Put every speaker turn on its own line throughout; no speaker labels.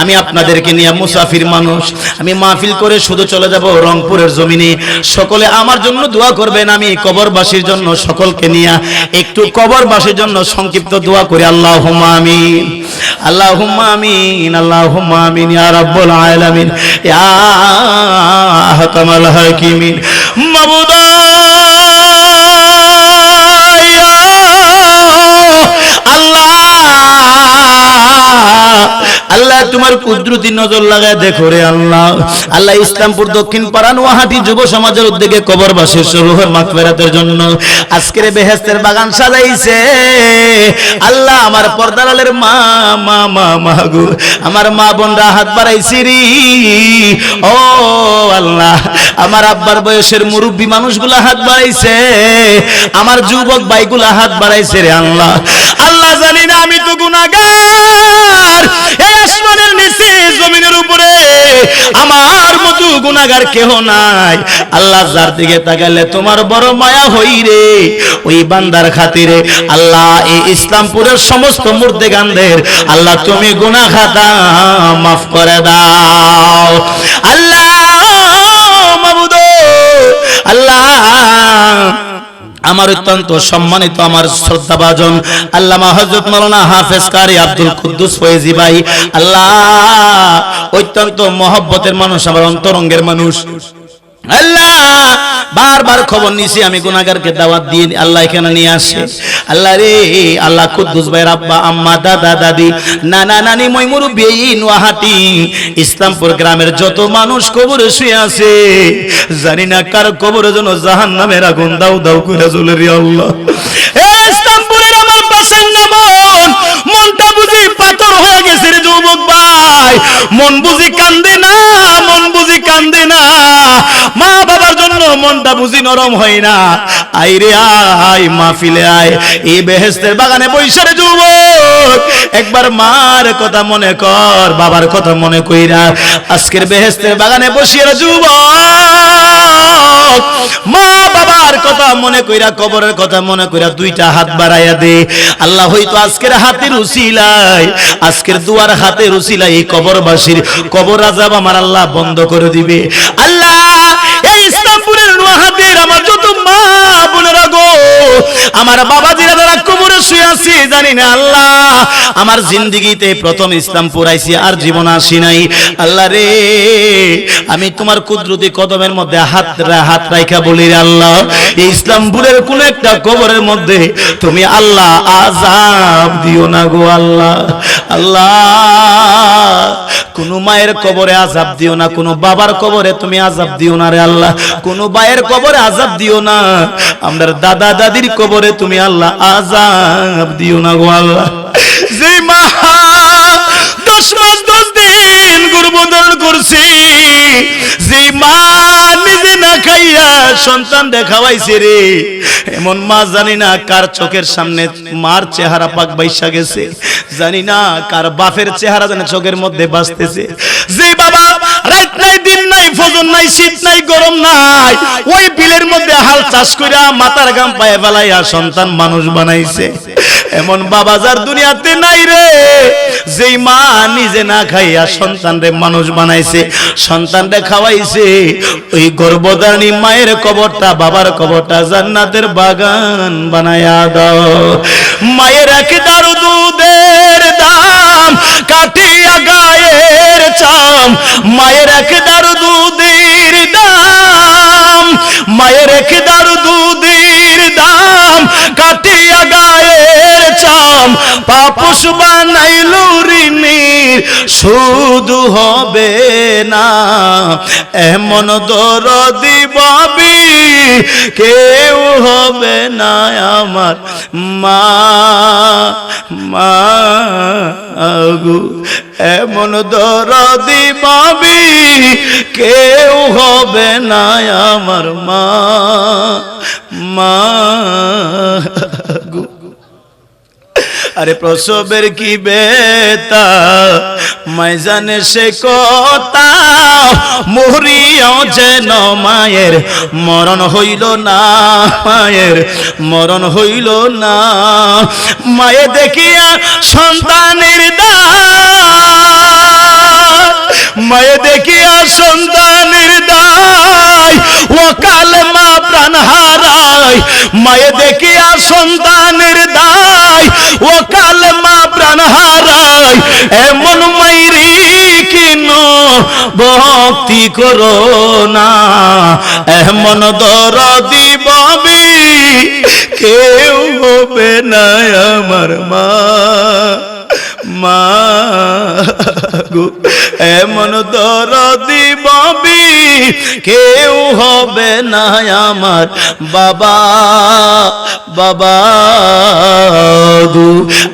আমি আপনাদেরকে নিয়ে মুসাফির মানুষ। আমি মাহফিল করে শুধু চলে যাব রংপুরের জমিনে। সকলে আমার জন্য দোয়া করবেন, আমি কবরবাসীর জন্য সকলকে নিয়ে একটু কবরবাসীর জন্য সংক্ষিপ্ত দোয়া করি। আল্লাহ আমিন। আল্লাহ আমিন আল্লাহ আমিন, ইয়া রাব্বুল আলামিন, ইয়া মাবুদা আল্লাহ তোমার কুদরতি নজর লাগায় দেখো রে আল্লাহ। আল্লাহ ইসলামপুর দক্ষিণ পাড়া নোয়াহাটি যুব সমাজের উদ্যোগে কবরবাসীর রুহের মাগফিরাতের জন্য আজকের বেহেস্তের বাগান সাজাইছে। আল্লাহ আমার পর্দালালের মা মা মা মা গো, আমার মা বোনরা হাত বাড়াইছি রি। ও আল্লাহ, আমার আব্বার বয়সের মুরব্বী মানুষগুলা হাত বাড়াইছে। আমার যুবক ভাইগুলা হাত বাড়াইছে রে আল্লাহ। আল্লাহ জানি না আমি তো গুনাহগার। আসমানের নিচে, জমিনের উপরে। আমার মতো গুনাহগার কেহ নাই। আল্লাহ যার দিকে তাকালে তোমার বড় মায়া হই রে। ওই বান্দার খাতিরে আল্লাহ এই ইসলামপুরের সমস্ত মুর্দেগানদের, আল্লাহ তুমি গুনাহ খাতা মাফ করে দাও। আল্লাহ মাবুদ আল্লাহ আমার অত্যন্ত সম্মানিত, আমার শ্রদ্ধাভাজন আল্লামা হযরত মাওলানা হাফেজ কারি আব্দুল কুদ্দুস ফয়েজি ভাই। আল্লাহ, অত্যন্ত মহব্বতের মানুষ, আমার অন্তরঙ্গের মানুষ। আম্মা, দাদা নানা ইসলামপুর গ্রামের যত মানুষ কবরে শুয়ে আছে, জানি না কার কবরে যেন জাহান্নামের আগুন দাও দাও করে মনটা বুঝি পাথর হয়ে গেছে রে যুবক ভাই। মন বুঝি কান্দে না, মন বুঝি কান্দে না। মা বাবার জন্য মনটা বুঝি নরম হয় না। আই রে আয় এই বেহেস্তের বাগানে যুবক। একবার মার কথা মনে কর, বাবার কথা মনে কইরা। আজকের বেহেস্তের বাগানে বসিয়ে যুবক। মা বাবার কথা মনে কইরা, কবরের কথা মনে কইরা দুইটা হাত বাড়াইয়া দে। আল্লাহ হয়তো আজকের হাতের উসিলায় আজকের দুয়ার হাতের উসিলায় এই কবরবাসীর। কবর আজাব আমার আল্লাহ বন্ধ করে দিবে। আল্লাহ, এই ইসলামপুরের নোয়াহাতের আমার যত মা বোনেরা গো, আমার শুয়ে আছে জানি না আল্লাহ। আমার জিন্দিগিতে প্রথম ইসলাম পুরাইছি আর জীবন আসি নাই। আল্লাহ রে আমি তোমার কুদরতি কদমের মধ্যে হাত হাত রাইখা বলি রে আল্লাহ। এই ইসলামপুরের কোন একটা কবরের মধ্যে তুমি আল্লাহ আজাব দিও না গো আল্লাহ। আল্লাহ কোন মায়ের কবরে আজাব দিও না কোন বাবার কবরে তুমি আজাব দিও না রে আল্লাহ। কোন ভাইয়ের কবরে আজাব দিও না। আমরা দাদা দাদির কবরে তুমি আল্লাহ আজাব দিও না গো আল্লাহ। যে দশ মাস দশ দিন গর্ভধারণ করছি, যে মা নিজে না খাইয়া সন্তান দেখাবাইছে রে, এমন মা জানি না কার চোখের সামনে মার চেহারা পাক বাইসা গেছে, জানি না কার বাপের চেহারা জানে চোখের মধ্যে বাঁচতেছে। যে রাত নাই, দিন নাই, ফজর নাই, শীত নাই, গরম নাই। ওই বিলের মধ্যে হাল চাষ কইরা মাথার গাম পায়ে ফেলাইয়া সন্তান মানুষ বানাইছে। এমন বাবা যার দুনিয়াতে নাই রে। যেই মা নিজে না খাইয়া সন্তান রে মানুষ বানাইছে, সন্তান রে খাওয়াইছে, ওই গর্ভধারণী মায়ের কবরটা, বাবার কবরটা জান্নাতের বাগান বানায়া দাও। মায়ের এক দারু দুধের দাম কাটিয়া গায়ের চাম মায়ের একদার দুধের দাম মায়ের একদার দুধের দাম কাটিয়া গায়ের চাম পাপুষ বানাইল ঋণীর শুধু হবে না এমন দরদি বাবি কেউ হবে না আমার মা মা আগু এমন দরদি বাবি কেউ হবে না আমার মা মা গো। আরে প্রসবের কি বেতা? মাইজানে সে কথা মরিয়াও যেন মায়ের। মরণ হইল না মায়ের, মরণ হইল না। মায়ে দেখিয়া সন্তানের দা মায়ে দেখিয়া সন্তানের দা দায় ও কালেমা প্রাণ হারায় মায়ে দেখিয়া সন্তানের দায় ও কালেমা প্রাণ হারায় এমন মাইরি কিন, ভক্তি করো না। এমন দরদি ববি কেউ হবে না আমার মা। মা এমন দরদি ববি কেউ হবে না আমার বাবা বাবা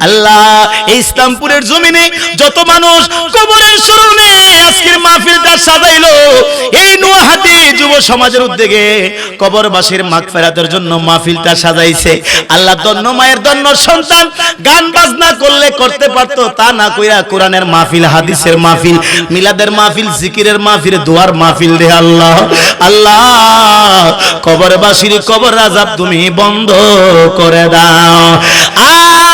আল্লাহ ইসলামপুরের জমিনে যত মানুষ কবরের স্মরণে আজকের মাহফিলটা সাজাইলো। এই নোয়াহাটি যুব সমাজের উদ্যোগে কবরবাসীর মাগফিরাতের জন্য মাহফিলটা সাজাইছে। আল্লাহ দন্ন মায়ের দন্ন সন্তান, গান বাজনা করলে করতে পারতো, তা না কইরা কোরআনের মাহফিল, হাদিসের মাহফিল, মিলাদের মাহফিল, জিকিরের মাহফিল, দোয়ার মাহফিল রে আল্লাহ। আল্লাহ, কবরবাসীর কবর রাজাব তুমি বন্ধ করে দাও। আর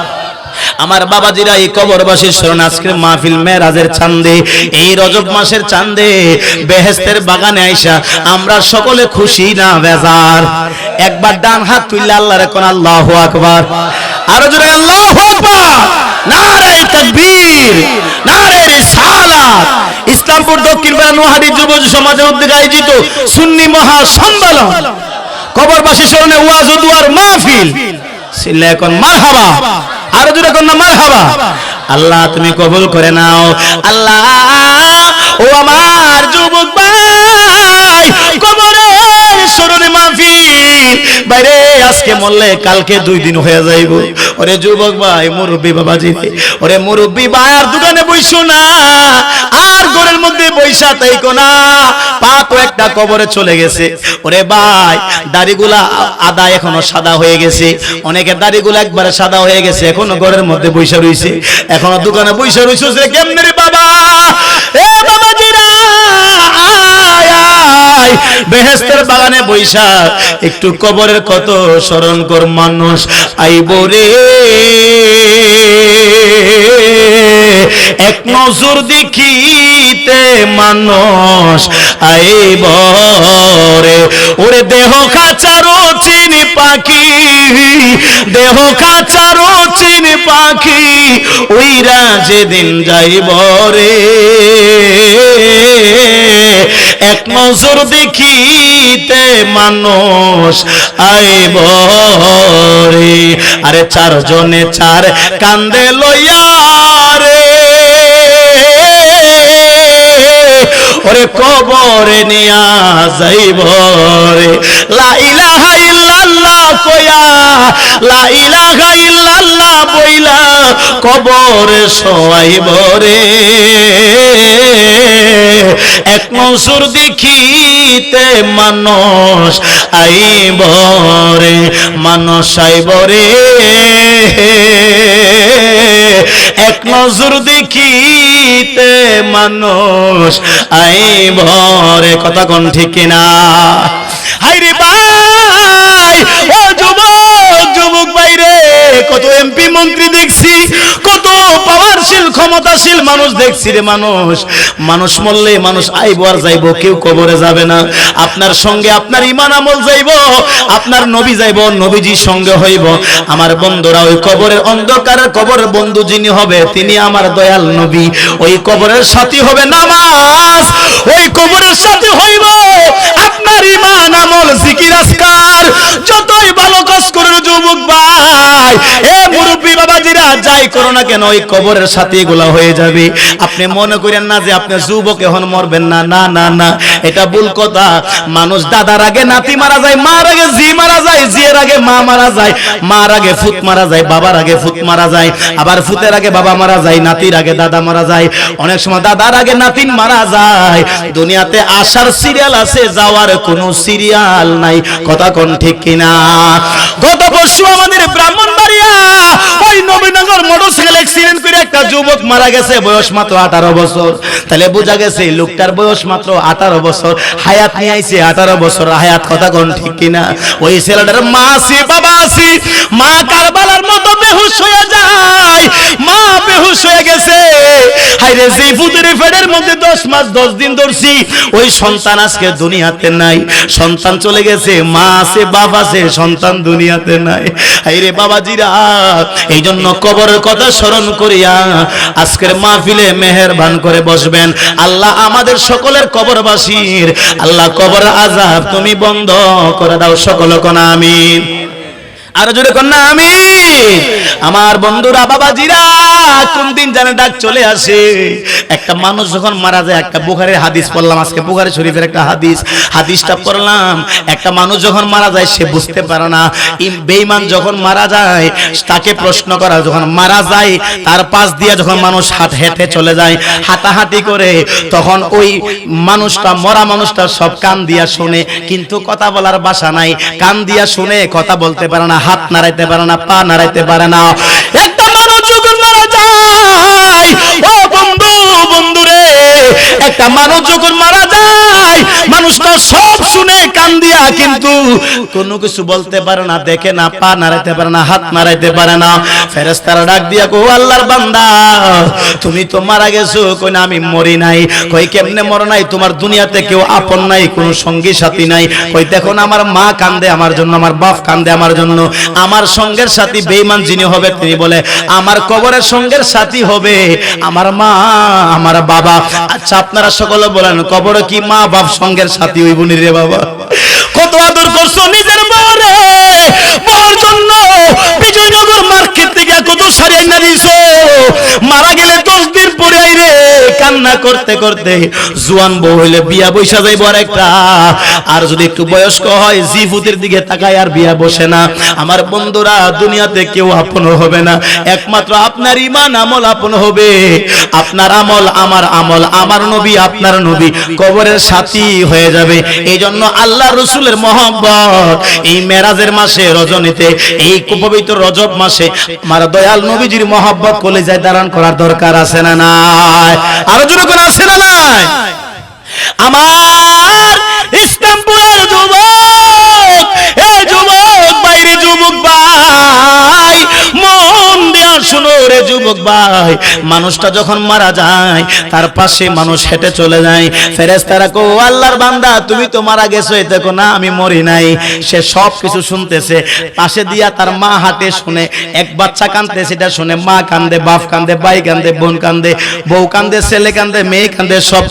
আমার বাবাজিরা এই কবরবাসীর স্মরণ আজকের মাহফিল মেরাজের চান্দে, এই রজব মাসের চান্দে, বেহেস্তের বাগানে আইসা আমরা সকলে খুশি না বেজার। একবার ডান হাত তুললে আল্লাহর কোন আল্লাহ আকবার। আরও জোরে আল্লাহ ইসলামপুর দক্ষিণ নোহারি যুব সমাজের উদ্যোগে আয়োজিত সুন্নি মহা কবরবাসী স্মরণে ওয়াজ ও দুয়ার মাহফিল। সিল্লা এখন আরও না মার মারহাবা। আল্লাহ, তুমি কবুল করে নাও। আল্লাহ, ও আমার যুবক ভাই, কবরের স্মরণে মাহফিল। বাইরে, আজকে মরলে কালকে দুই দিন হয়ে যাইব। ওরে যুবক ভাই, মুরব্বী বাবাজি, ওরে মুরব্বী আর দোকানে বইসো না। আর ঘরের মধ্যে বৈশা তাইকো না। পা একটা কবরে চলে গেছে। ওরে ভাই, দাড়িগুলা আদা এখনও সাদা হয়ে গেছে। অনেকের দাড়িগুলো একবারে সাদা হয়ে গেছে, এখনও ঘরের মধ্যে বৈশা রইছে। এখনও দোকানে বৈশা রইছে যে কেমনে রে বাবা? এ বাবা জিরা বেহেস্তের বাগানে বৈশা একটু কবরের কত স্মরণ কর মানুষ আইব রে। এক নজর দেখিতে মানুষ আইব রে ওরে দেহ খাচারো চিনি পাখি, দেহ খাচারো চিন পাখি ওইরা যেদিন যাইব রে। এক নজর দেখিতে মানুষ আইব রে আরে চারজনে চার কান্দে লইয়া ওরে কবরে নিয়া যাইব রে। লা ইলাহা ইল্লাল্লাহ কয়া লা ইলাহা ইল্লাল্লাহ বইলা কবরে শোয়াইব রে। এক নসুর দেখিতে মানুষ আইব রে। মানুষ সাইবরে। রে এক নজর দেখিতে মানুষ আই ভরে কথা কোন ঠিক না। হাইরে ভাই ও যুবক যুবক বাইরে কত এমপি মন্ত্রী দেখছি, কত পাওয়ারশীল ক্ষমতাশীল মানুষ দেখছি রে মানুষ। মানুষ মরলে মানুষ আইব আর যাইব, কেউ কবরে যাবে না। আপনার সঙ্গে আপনার ইমান আমল যাইব, আপনার নবী যাইব, নবীজির সঙ্গে হইব। আমার বন্ধুরা ওই কবরের অন্ধকারের কবরের বন্ধু যিনি হবে, তিনি আমার দয়াল নবী। ওই কবরের সাথী হবে নামাজ। ওই কবরের সাথে হইব আপনার ইমান আমল, জিকির আসকার যতই ভালো কাজ করুন যুবক ভাই, এ মুরব্বী বাবাজিরা যাই করো না কেন, ওই কবরের সাথে এগুলা হয়ে যাবে। আপনি মনে করেন না যে আপনি যুবক এখন মরবেন না না না না। এটা ভুল কথা। মানুষ দাদার আগে নাতি মারা যায়, মার আগে জি মারা যায় জিয়ের আগে মা মারা যায়, মার আগে ফুত মারা যায়, বাবার আগে ফুত মারা যায়, আবার ফুতের আগে বাবা মারা যায়, নাতির আগে দাদা মারা যায়। অনেক সময় দাদার আগে নাতিন মারা যায়। দুনিয়াতে আসার সিরিয়াল আছে, যাওয়ার কোনো সিরিয়াল নাই। কথা কোন ঠিক কিনা? গত পরশু আমাদের ব্রাহ্মণবাড়িয়া ওই নবীনগর মোটরসাইকেল অ্যাক্সিডেন্ট করে একটা যুবক মারা গেছে, বয়স মাত্র আঠারো বছর। তাহলে বোঝা গেছে লোকটার বয়স মাত্র আঠারো বছর। হায়াত নিয়ে বছর। হায়াত কথা কোন ঠিক কিনা? ওই ছেলেটার মা বাবা মা মতো বেহুশ হয়ে যায়। মা বেহুশ হয়ে গেছে। হাইরে ফেডের মধ্যে দশ মাস, দশ দিন ধরছি। ওই সন্তান আজকে দুনিয়াতে নাই। সন্তান চলে গেছে, মা আছে, বাবা আছে, সন্তান দুনিয়াতে নাই। হাইরে বাবাজিরা, এই জন্য কবরের কথা স্মরণ করিয়া আজকের মাহফিলে মেহেরবান করে বসবেন। আল্লাহ আমাদের সকলের কবরবাসীর, আল্লাহ কবর আজাব তুমি বন্ধ করে দাও সকল কোনা আমিন। আরও জোরে কন্যা আমি আমার বন্ধুরা, বাবাজিরা, কোন দিন জানে ডাক চলে আসে? একটা মানুষ যখন মারা যায়, একটা বুখারের হাদিস পড়লাম, আজকে বুখারি শরীফের একটা হাদিস। হাদিসটা পড়লাম, একটা মানুষ যখন মারা যায়, সে বুঝতে পারে না যখন মারা যায়, তাকে প্রশ্ন করা, যখন মারা যায়, তার পাশ দিয়ে যখন মানুষ হাট হেঁটে চলে যায়, হাঁটাহাঁটি করে, তখন ওই মানুষটা, মরা মানুষটা সব কান দিয়া শুনে, কিন্তু কথা বলার বাসা নাই। কান দিয়া শুনে কথা বলতে পারে না। হাত নাড়াইতে পারে না, পা নাড়াইতে পারে না। একটা মানুষ যখন মারা যায়, ও বন্ধু বন্ধু রে একটা মানুষ যখন মারা যায় মানুষটা সব শুনে কান দিয়া কিন্তু কোনো কিছু বলতে পারে না, দেখে না, পা নাড়াইতে পারে না, হাত নাড়াইতে পারে না। ফেরেস্তারা ডাক দিয়া কো আল্লাহর বান্দা, তুমি তো মারা গেছো, কই না, আমি মরি নাই। কই কেমনে মর নাই, তোমার দুনিয়াতে কেউ আপন নাই, কোনো সঙ্গী সাথী নাই। কই দেখো না, আমার মা কান্দে আমার জন্য, আমার বাপ কান্দে আমার জন্য। আমার সঙ্গের সাথী বেঈমান যিনি হবে, তিনি বলে, আমার কবরের সঙ্গের সাথী হবে আমার মা, আমার বাবা। আচ্ছা আপনারা সকলে বলেন কবরে কি মা বাপ সঙ্গের সাথী হইব নি রে বাবা? করছ নিজের জন্য বিজয়নগর মার্কেট থেকে কত আইনা দিছো মারা গেলে দশ দিন পরে আইরে কান্না করতে করতে বউ হইলে বিয়া বৈশা যাইব আর একটা আর যদি একটু বয়স্ক হয় দিকে তাকায় আর বিয়া বসে না। আমার বন্ধুরা, দুনিয়াতে কেউ আপন হবে না। একমাত্র আপনার ইমান আমল আপন হবে। আপনার আমল আমার আমল, আমার নবী আপনার নবী। কবরের সাথী হয়ে যাবে। এই জন্য আল্লাহ রসুলের মহব্বত। এই মেরাজের মাসে, রজনীতে, এই পবিত্র রজব মাসে আমার দয়াল নবীজির মহব্বত কলেজায় দাঁড়ান করার দরকার আছে না নাই? আরও জোরে করে আছে না নাই? আমার ইসলামপুরের যুবক এ যুবক বাইরে যুবক ভাই দেয়া শুনো রে যুবক ভাই। মানুষটা যখন মারা যায়, তার পাশে মানুষ হেঁটে চলে যায়। কো আল্লাহর বান্দা, তুমি তো মারা গেছো না, আমি মরি নাই। সে সব কিছু শুনতেছে। পাশে দিয়া তার মা শুনে, এক বাচ্চা কান্দে সেটা শুনে মা কান্দে, বাপ কান্দে, ভাই কান্দে, বোন কান্দে, বউ কান্দে, ছেলে কান্দে, মেয়ে কান্দে, সব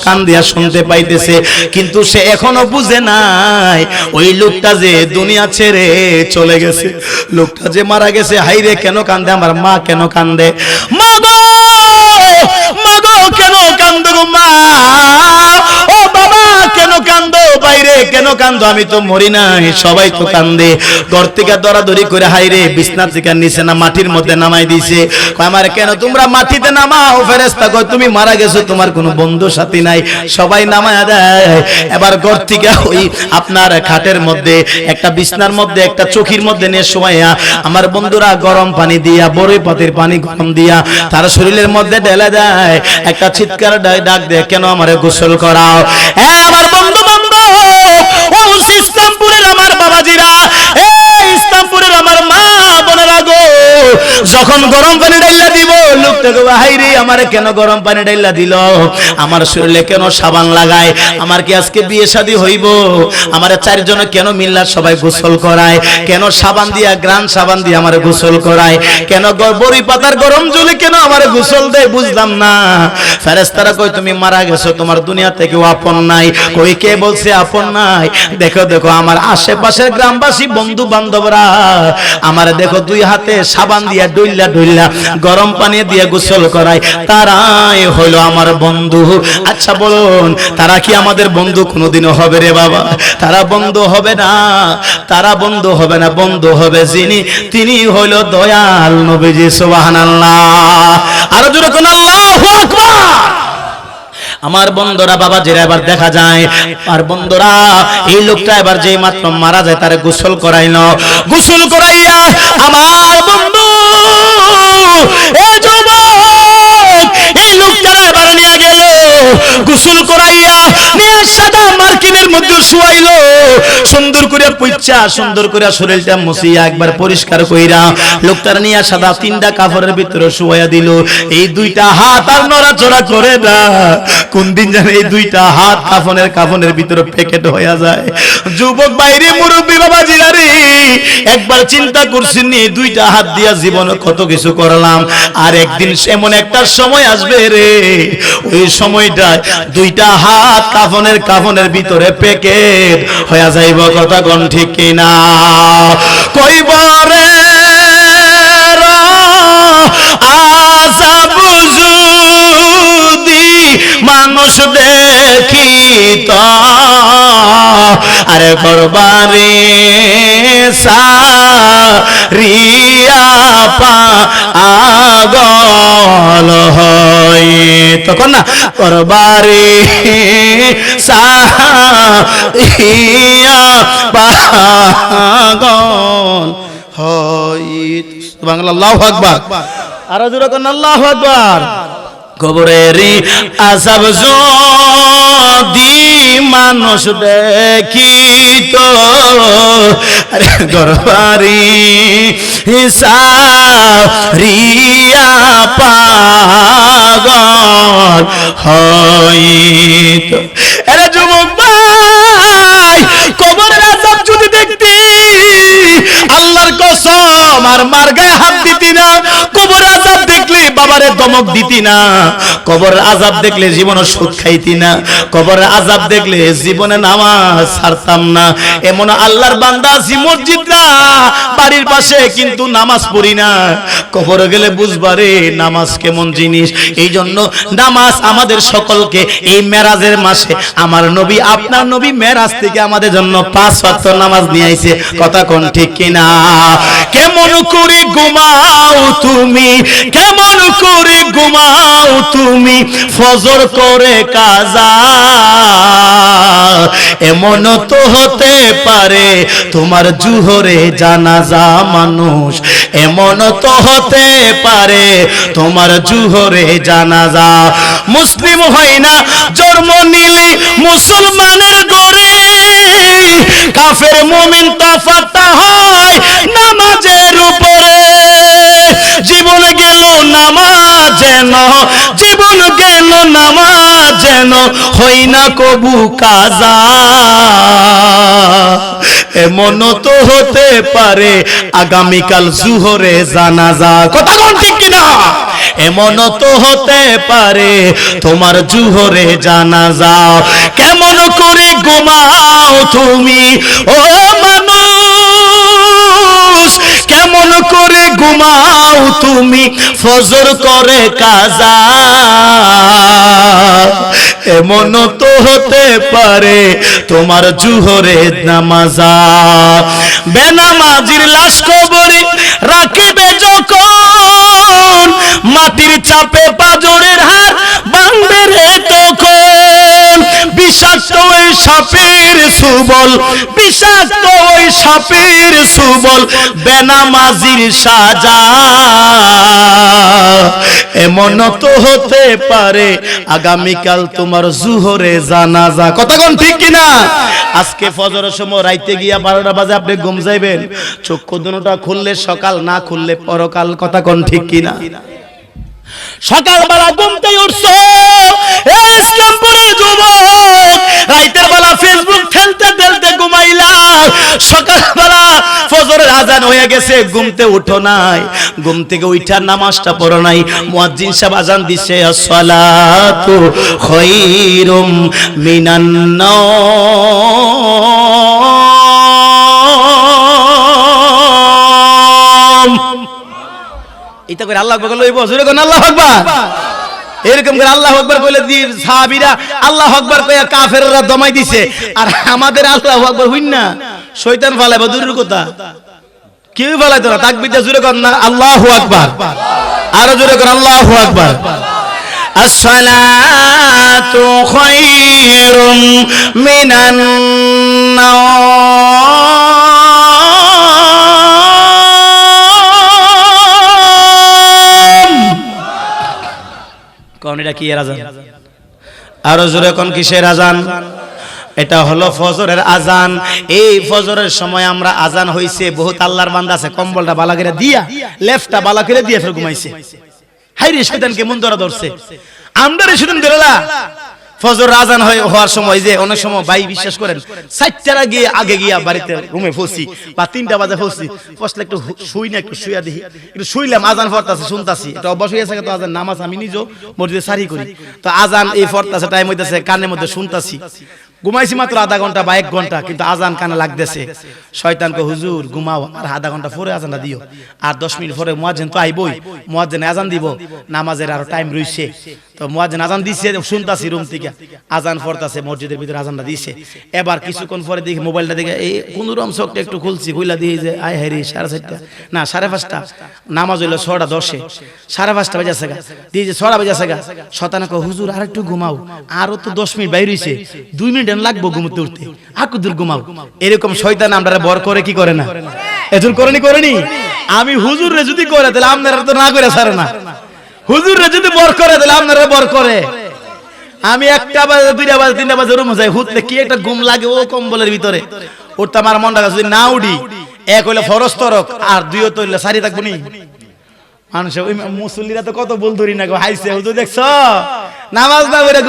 শুনতে পাইতেছে। কিন্তু সে এখনও বুঝে নাই, ওই লোকটা যে দুনিয়া ছেড়ে চলে গেছে। লোকটা যে মারা গেছে, হাইরে কেন কান্দে? আমার মা কেন কান্দে? মা গো কেন কান্দে মা? ও বাবা কেন কান্দো? বাইরে কেন কান্দো? আমি তো মরি নাই, সবাই তো কান্দে। ঘর থেকে দরাদরি করে হাইরে বিছনা থেকে নিচে না, মাটির মধ্যে নামাই দিছে। আমার কেন তোমরা মাটিতে নামাও? ফেরেস্তা কয়, তুমি মারা গেছো, তোমার কোনো বন্ধু সাথী নাই। সবাই নামায়া দেয়। এবার ঘর থেকে ওই আপনার খাটের মধ্যে, একটা বিছনার মধ্যে, একটা চোখির মধ্যে নিয়ে শোয়াইয়া আমার বন্ধুরা গরম পানি দিয়া, বড়ই পাতির পানি গরম দিয়া, তার শরীরের মধ্যে ঢেলে দেয়। একটা চিৎকার ডাক- দেয়, কেন আমারে গোসল করাও? এ আমার এই ইসলামপুরের আমার মা যখন গরম পানি ডাইলা দিব লোকটা গো হাই রে, আমারে কেন গরম পানি ডাইলা দিল? আমার শরীরে কেন সাবান লাগায়? আমার কি আজকে বিয়ে শাদী হইব? আমার চারজনে কেন মিল্লার সবাই গোসল করায়? কেন সাবান দিয়া, গ্রান সাবান দিয়ে আমার গোসল করায়? কেন বড়ি পাতার গরম জলে কেন আমার গোসল দেয়? বুঝলাম না। ফেরেস্তারা কই তুমি মারা গেছো, তোমার দুনিয়া থেকে আপন নাই। কই, কে বলছে আপন নাই? দেখো দেখো, আমার আশেপাশের গ্রামবাসী বন্ধু বান্ধবরা আমার দেখো দুই হাতে সাবান দিয়া ডইল্লা ডইল্লা গরম পানি দিয়ে গোসল করায় তারাই হলো আমার বন্ধু। আচ্ছা বলুন, তারা কি আমাদের বন্ধু কোনোদিনও হবে রে বাবা? তারা বন্ধু হবে না, তারা বন্ধু হবে না, বন্ধু হবে যিনি, তিনি হলো দয়াল নবীজি, সুবহানাল্লাহ। আরও জোরে কোন আল্লাহু আকবার। আমার বন্ধুরা বাবা যেটা এবার দেখা যায়, আর বন্ধুরা, এই লোকটা এবার যে মাত্র মারা যায়, তারে গোসল করাইল। গোসল করাইয়া আমার বন্ধু এ গোসল করাইয়া নিয়ে সাদা মার্কিনের মধ্যে শুয়াইলো। সুন্দর করে পুচ্চা সুন্দর শরীরটা মুছিয়া একবার পরিষ্কার কইরা লোকটার নিয়ে সাদা তিনটা কাপড়ের ভিতরে শুয়াইয়া দিল। এই দুইটা হাত আর নড়াচড়া করে না। কোন দিন জানে এই দুইটা হাত কাফনের কাফনের ভিতরে প্যাকেট যায়। যুবক বাইরে, মুরব্বী বাবা একবার চিন্তা করছেন নি, দুইটা হাত দিয়া জীবনে কত কিছু করলাম। আর একদিন এমন একটা সময় আসবে রে। ওই সময়টা দুইটা হাত কাফনের কাফনের ভিতরে পেকেট হয়ে যাইব কথা কোন ঠিক কিনা? কইবরে আরে করবারে সারিয়া পাগল হয়। তখন না করবারে সারিয়া হয়। বাংলা আল্লাহু আকবার। আরও জোরে কোন, আল্লাহু আকবার। কবরের আসাব যদি মানুষ দেখিত। আরে গরবারি রিয়া পাগল হইত। আরে যুবক ভাই, কবরের আসাব যদি দেখতি, আল্লাহর বাড়ির পাশে কিন্তু নামাজ পড়ি না। গেলে বুঝবারে নামাজ কেমন জিনিস? এই জন্য নামাজ আমাদের সকলকে এই মেরাজের মাসে আমার নবী, আপনার নবী মেরাজ থেকে আমাদের জন্য পাঁচ নামাজ নিয়ে কথা কোন ঠিক কিনা? কেমন করে ঘুমাও তুমি? কেমন করে ঘুমাও তুমি? ফজর করে কাজা। এমন তো হতে পারে তোমার জুহরে জানাজা মানুষ। এমন তো হতে পারে তোমার জুহরে জানাজা। মুসলিম হয় না, জন্ম নিলি মুসলমানের গড়ে কাফের মুমিন তফাতা হয় নামাজের উপরে। জীবন গেল নামাজ যেন, জীবন গেল নামাজ যেন, হই না কবু কাজা। এমন তো হতে পারে আগামীকাল জুহরে জানাজা। কথা কোন ঠিক কিনা? এমন তো হতে পারে, তোমার জুহরে জানা যাও কেমন করে ঘুমাও তুমি, ও মানুষ? কেমন করে ঘুমাও তুমি, ফজর করে কাজা। এমন তো হতে পারে তোমার জুহরে নামাজা বেনামাজির লাশ কবরে রাখিবে যখন মাটির চাপে পাজরের হার ওই সাপের সুবল ওই সাপের সুবল, বেনামাজির সাজা। এমন তো হতে পারে আগামীকাল তোমার জুহরে জানাজা। কতক্ষণ ঠিক কিনা? আজকে ফজরের সময় রাইতে গিয়া বারোটা বাজে আপনি ঘুম যাইবেন। চক্ষু দুটা খুললে সকাল, না খুললে পরকাল। কথা কোন ঠিক কিনা? সকালবেলা ঘুমতে উঠছো। ইসলামপুরের রাইতের বেলা ফেসবুক ঠেলতে ঠেলতে ঘুমাইলা। সকালবেলা ফজরের আজান হয়ে গেছে, ঘুমতে উঠো নাই। ঘুম থেকে উঠা নামাজটা পড়ো নাই। মুয়াজ্জিন সাহেব আজান দিছে, আসসালাতু খায়রুম মিনান নাওম। এটা করে আল্লাহ আকবার লইব জোরে কোন, আল্লাহ আকবার। এরকম করে আল্লাহ আকবার কইলে দি সাহাবীরা আল্লাহ আকবার কইয়া কাফেররা দমাই দিছে। আর আমাদের আল্লাহ আকবার হইন না। শয়তান ফালাইবা দূরের কথা। কেউ ফালাইতো না। তাকবীরটা জোরে কর না, আল্লাহু আকবার। আরও জোরে কর আল্লাহু আকবার। আসসালাতু খায়রুম মিনান নাওম। এটা কি এর আজান? আরও জোরে কোন কিসের আজান? এটা হলো ফজরের আজান। এই ফজরের সময় আমরা আজান হইছে, বহুত আল্লাহর বান্দা আছে, কম্বলটা বালা করে দিয়া, লেফটটা বালা করে দিয়ে ফের ঘুমাইছে। হাই রে শয়তানকে মন ধরা ধরছে। আমরা রে শয়তান ধরেলা। ফজর আজান হয়ে হওয়ার সময় যে অনেক সময় ভাই বিশ্বাস করেন, চারটার আগে আগে গিয়া বাড়িতে রুমে ফসি, বা তিনটা বাজে ফসি, ফসলে একটু শুই না, একটু শুয়া দেখি, একটু শুইলাম, আজান ফরতাছে, শুনতাছি। এটা অভ্যাস আছে কিন্তু আজান নামাজ আমি নিজেও মসজিদে সারি করি। তো আজান এই ফরতাছে টাইম হইতাছে, কানের মধ্যে শুনতাছি। ঘুমাইছি মাত্র আধা ঘণ্টা বা এক ঘণ্টা, কিন্তু আজান কানে লাগতেছে। শয়তানকে, হুজুর, ঘুমাও, আর আধা ঘণ্টা পরে আজানটা দিও। আর দশ মিনিট পরে মুয়াজ্জিন তো আইবই, মুয়াজ্জিন আজান দিব, নামাজের আরও টাইম রইছে। তো মুয়াজ্জিন আজান দিছে, শুনতাছি রুম থেকে, আজান পড়তাছে, মসজিদের ভিতরে আজানটা দিছে। এবার কিছুক্ষণ পরে দেখি মোবাইলটা দেখে, এই কোন রকম চোখটা একটু খুলছি, খুইলা দিয়ে যে, আয় হ্যারি সাড়ে চারটা। না, সাড়ে পাঁচটা, নামাজ হইল ছটা দশে। সাড়ে পাঁচটা বাজে গা, দিয়ে যে ছটা বাজে গা শতানক হুজুর আর একটু ঘুমাও। আরও তো দশ মিনিট বাইরে হইছে, দুই মিনিট লাগবো ঘুমোতে উঠতে। আকু দূর ঘুমাও। এরকম শয়তান আমরা বর করে কি করে না? এজুর করেনি করেনি? আমি হুজুর রে যদি করে তাহলে আপনারা তো না করে ছাড়ে না। হুজুর রে যদি বর করে তাহলে আপনারা বর করে। আমি একটা বাজে দুইটা বাজে তিনটা বাজে রুম যাই হুতলে কি একটা ঘুম লাগে ও কম্বলের ভিতরে। ওরটা আমার মনটা যদি না উডি এক হইলে ফরস তরক আর দুই তো হইলে সারি থাকব নি। মানুষ, ওই মুসল্লিরা তো কত বল ধরি না গো। হাইছে, হুজুর দেখছ? নামাজ না করে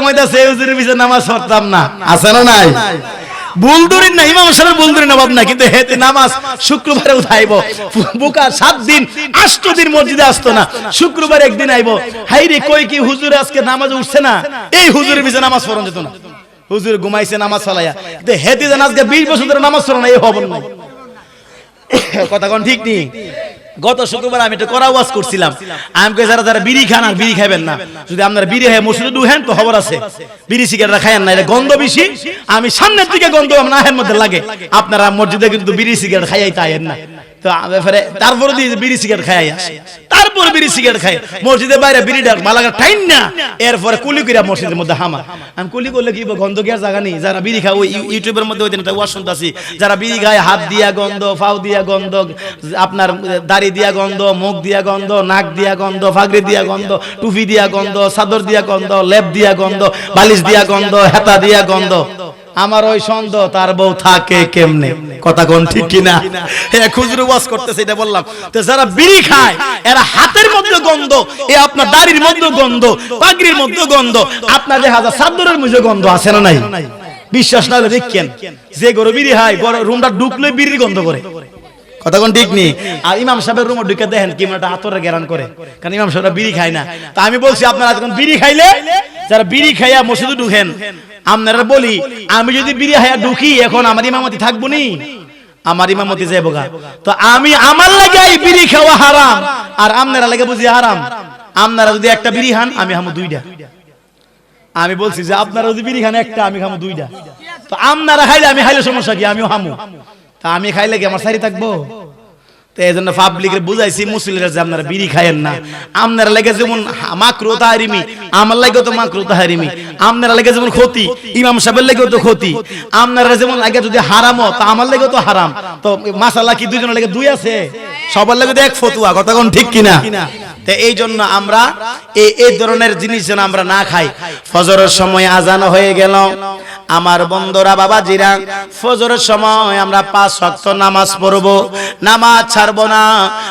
হুজুরের পিছনে নামাজ পড়তাম না। আছে না নাই? ভুল না, ইমাম সাহেব ভুল না না কিন্তু হেতে নামাজ বুকা সাত দিন, আষ্ট দিন মসজিদে আসতো না। শুক্রবার একদিন আইব। হাই রে, কই কি হুজুর আজকে নামাজ উঠছে না? এই হুজুরের পিছনে নামাজ পড়ন যেত না। হুজুর ঘুমাইছে নামাজ কিন্তু হেতে যেন আজকে বিশ বছর ধরে নামাজ পড়ো না এই হবন নাই। কথা কোন ঠিক নেই গত শুক্রবার আমি একটা করা ওয়াজ করছিলাম। আমি কই, যারা যারা বিড়ি খান আর বিড়ি খাবেন না, যদি আপনারা বিড়ি হয় মসজিদে দুহেন তো খবর আছে। বিড়ি সিগারেট খায়েন না, এটা গন্ধ বেশি। আমি সামনের দিকে গন্ধ আমার হের মধ্যে লাগে। আপনারা মসজিদে কিন্তু বিড়ি সিগারেট খাইয়াই তাই না? বিড়ি যারা বিড়ি খায় হাত দিয়া গন্ধ ফাউ দিয়া গন্ধ আপনার দাড়ি দিয়া গন্ধ মুখ দিয়া গন্ধ নাক দিয়া গন্ধ ফাগরি দিয়া গন্ধ টুপি দিয়া গন্ধ চাদর দিয়া গন্ধ লেপ দিয়া গন্ধ বালিশ দিয়া গন্ধ হেতা দিয়া গন্ধ আমার ওই সন্দেহ তার বউ থাকে কেমনে? কথা কোন ঠিক কিনা? হ্যাঁ খুচরো ওয়াজ করতেছে, এটা বললাম। তো যারা বিড়ি খায়, এরা হাতের মধ্যে গন্ধ, এ আপনার দাড়ির মধ্যে গন্ধ, পাগড়ির মধ্যে গন্ধ, আপনার দেখা যায় চাদরের মধ্যে গন্ধ আছে না নাই? বিশ্বাস না হলে দেখেন, যে গরু বিড়ি বড় রুমটা ঢুকলে বিড়ির গন্ধ করে। কথা কোন ঠিক নেই আর ইমাম সাহেবের রুমে ঢুকে দেখেন, কি একটা আতরে গেরান করে। কারণ ইমাম সাহেবরা বিড়ি খায় না। তা আমি বলছি, আপনারা যখন বিড়ি খাইলে, যারা বিড়ি খাইয়া মসজিদে ঢুকেন আপনারা বলি আমি যদি বিড়ি খাইয়া ঢুকি এখন আমার ইমামতি থাকব নি? আমার ইমামতি যাইব গা তো আমি আমার লাগে বিড়ি খাওয়া হারাম। আর আপনারা লাগে বুঝি হারাম। আপনারা যদি একটা বিড়ি খান আমি হামু দুইটা। আমি বলছি যে আপনারা যদি বিড়ি খান একটা আমি খামু দুইটা। তো আপনারা খাইলে আমি খাইলে সমস্যা কি? আমিও হামু তা আমি খাইলে কি আমার সারি থাকব? তো এই জন্য পাবলিকের বুঝাইছি মুসলিমরা যে আপনারা বিড়ি খায়েন না। আপনারা লেগে যেমন মাকরু তাহারিমি আমার লাগে তো মাকরু তাহারিমি আপনারা লেগে যেমন ক্ষতি ইমাম সাহেবের লেগেও তো ক্ষতি আপনারা যেমন লাগে যদি হারামও তা আমার লেগেও তো হারাম। তো মাসালা কি দুজনের লেগে দুই আছে? সবার লেগে তো এক ফতুয়া কথা কোন ঠিক কিনা? তো এই জন্য আমরা এই এই ধরনের জিনিস যেন আমরা না খাই। ফজরের সময় আজান হয়ে গেল আমার বন্ধুরা বাবা জিরা ফজরের সময় আমরা পাঁচ ওয়াক্ত নামাজ পড়ব। নামাজ ছাড়বো না।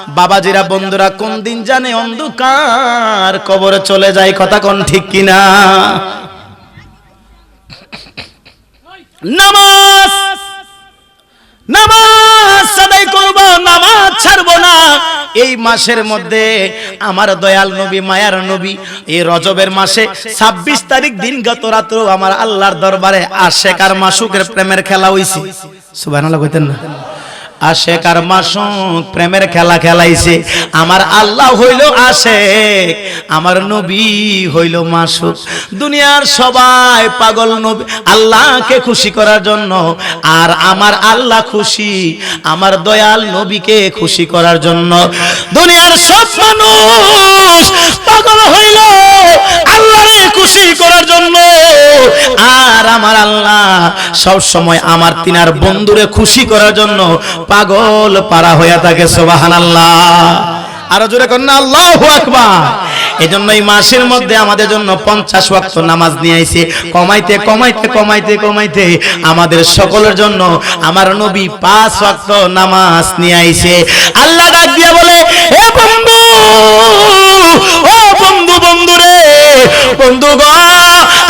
বাবা জিরা বন্ধুরা, কোন দিন জানে অন্ধকার কবরে চলে যায় কথা কোন ঠিক কিনা? নামাজ! ছাড়বো না। এই মাসের মধ্যে আমার দয়াল নবী, মায়ার নবী, এই রজবের মাসে ২৬ তারিখ দিন গত রাত্র আমার আল্লাহর দরবারে আর মাসুকের প্রেমের খেলা হইছে। সুবহানাল্লাহ কইতেন না। আশেক আর মাসুক প্রেমের খেলা খেলাইছে। আমার আল্লাহ হইল আশেক, আমার নবী হইল মাসুক দুনিয়ার সবাই পাগল নবী, আল্লাহকে খুশি করার জন্য। আর আমার আল্লাহ খুশি, আমার দয়াল নবীকে খুশি করার জন্য। দুনিয়ার সব মানুষ পাগল হইল আল্লাহরে খুশি করার জন্য। আর আমার আল্লাহ সব সময় আমার তিনার বন্ধুরে খুশি করার জন্য পাগল পারা হইয়া থাকে সোবাহান আল্লাহ আরও জোরে কন্যা আল্লাহ আকবার। এই জন্য এই মাসের মধ্যে আমাদের জন্য পঞ্চাশ ওয়াক্ত নামাজ নিয়ে কমাইতে কমাইতে কমাইতে কমাইতে আমাদের সকলের জন্য আমার নবী পাঁচ ওয়াক্ত নামাজ নিয়ে আইছে। আল্লাহ ডাক দিয়া বলে হে বন্ধু, ও বন্ধু বন্ধু রে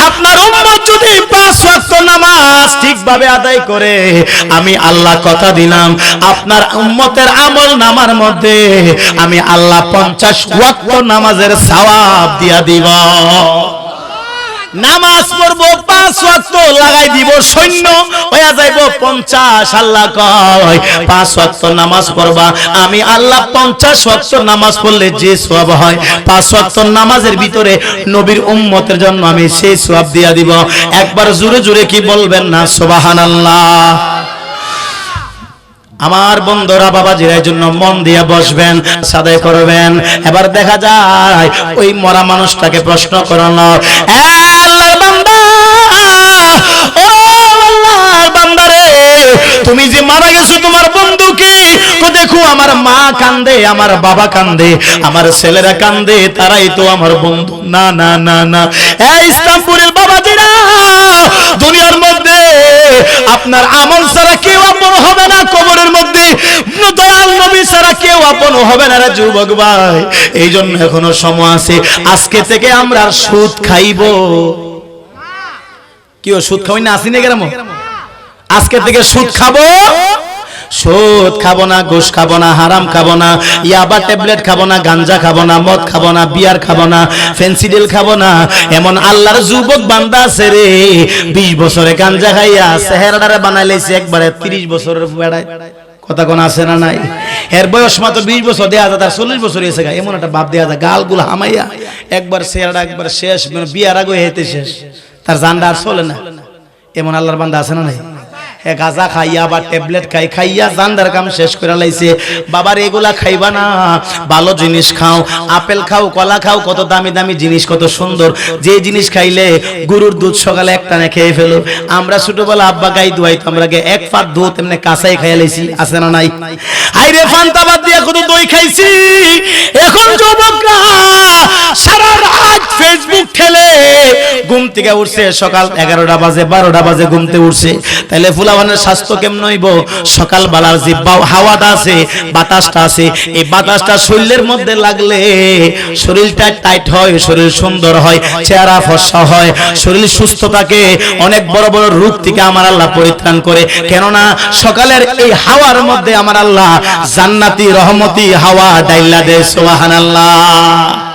আপনার যদি পাঁচ নামাজ আদায় করে, আমি আল্লাহ কথা দিলাম, আপনার আমল নামার মধ্যে আমি আল্লাহ পঞ্চাশ নামাজের সওয়াব দিয়া দিব। নামাজ পড়ব পাঁচ ওয়াক্ত, লাগাই দিব সৈন্য। হইয়া যাইব পঞ্চাশ, আল্লাহ কয়, পাঁচ ওয়াক্ত নামাজ পড়বা। আমি আল্লাহ পঞ্চাশ ওয়াক্ত নামাজ পড়লে যে সওয়াব হয়, পাঁচ ওয়াক্ত নামাজের ভিতরে নবীর উম্মতের জন্য আমি সেই সওয়াব দিয়া দিব। একবার জোরে জোরে কি বলবেন না? সুবহানাল্লাহ। আমার বন্ধুরা, বাবাজির জন্য মন দিয়ে বসবেন, সাদাই করবেন এবার দেখা যায়, ওই মরা মানুষটাকে প্রশ্ন করানো তুমি যে মারা গেছো তোমার বন্ধুকে তো দেখো আমার মা কান্দে, আমার বাবা কান্দে, আমার ছেলেরা কান্দে, তারাই তো আমার বন্ধু। না না না না। এই ইসলামপুরের বাবাজিরা, দুনিয়ার মধ্যে আপনার আমল ছাড়া কেউ আপন হবে না, কবরের মধ্যে দয়াল নবী ছাড়া কেউ আপন হবে না যুবক ভাই। এই জন্য এখনও সময় আছে। আজকে থেকে আমরা সুদ খাইব। কি সুদ খাওয়াই না আসিনি গ্রাম? আজকে থেকে সুদ খাব? সুদ খাব। না ঘুষ খাব না হারাম খাব না ইয়াবা ট্যাবলেট খাব না গাঞ্জা খাব না মদ খাব না বিয়ার খাব না ফেন্সিডিল খাব না এমন আল্লাহর যুবক বান্দা আছে রে। বিশ বছরে গাঞ্জা খাইয়া চেহারাটারে বানাই লাইছে একবারে তিরিশ বছরের বেড়ায়। কথা কোন আছে না নাই? এর বয়স মাত্র বিশ বছর দেয়া যায় তার চল্লিশ বছর এসে গা। এমন একটা বাপ দেয়া যায় গালগুলো হামাইয়া একবার চেহারাটা একবার শেষ মানে বিয়ার আগে হেতে শেষ। তার জানটা আর চলে না। এমন আল্লাহর বান্দা আছে না নাই? গাজা খাইয়া বা ট্যাবলেট খাই, খাইয়া জান্দার কাম শেষ করে লাইছে। বাবার এগুলা খাইবা না, ভালো জিনিস খাও, আপেল খাও, কলা খাও, কত দামি দামি জিনিস, কত সুন্দর। যে জিনিস খাইলে গরুর দুধ সকালে একটা না খেয়ে ফেলো। আমরা ছোটবেলা আব্বা গাই দুয়াইতো, আমরা গে এক পাত দুধ এমনি কাঁচাই খাইয়া লাইছি, আছে না নাই? আইরে ফান্তা বাদ দিয়ে কত দই খাইছি। এখন যুবকরা সারা রাত ফেসবুক ঠেলে ঘুম থেকে উঠছে সকাল এগারোটা বাজে, বারোটা বাজে ঘুমতে উঠছে। তাহলে ফুলাবানের স্বাস্থ্য কেমন হইব? সকাল বেলার যে হাওয়াটা আছে, বাতাসটা আছে, এই বাতাসটা শরীরের মধ্যে লাগলে শরীরটা টাইট হয়, শরীর সুন্দর হয়, চেহারা ফর্সা হয়, শরীর সুস্থ থাকে। অনেক বড় বড় রোগ থেকে আমার আল্লাহ পরিত্রাণ করে। কেননা সকালের এই হাওয়ার মধ্যে আমার আল্লাহ জান্নাতি, রহমতি হাওয়া ডাইলা দে সুবহানাল্লাহ।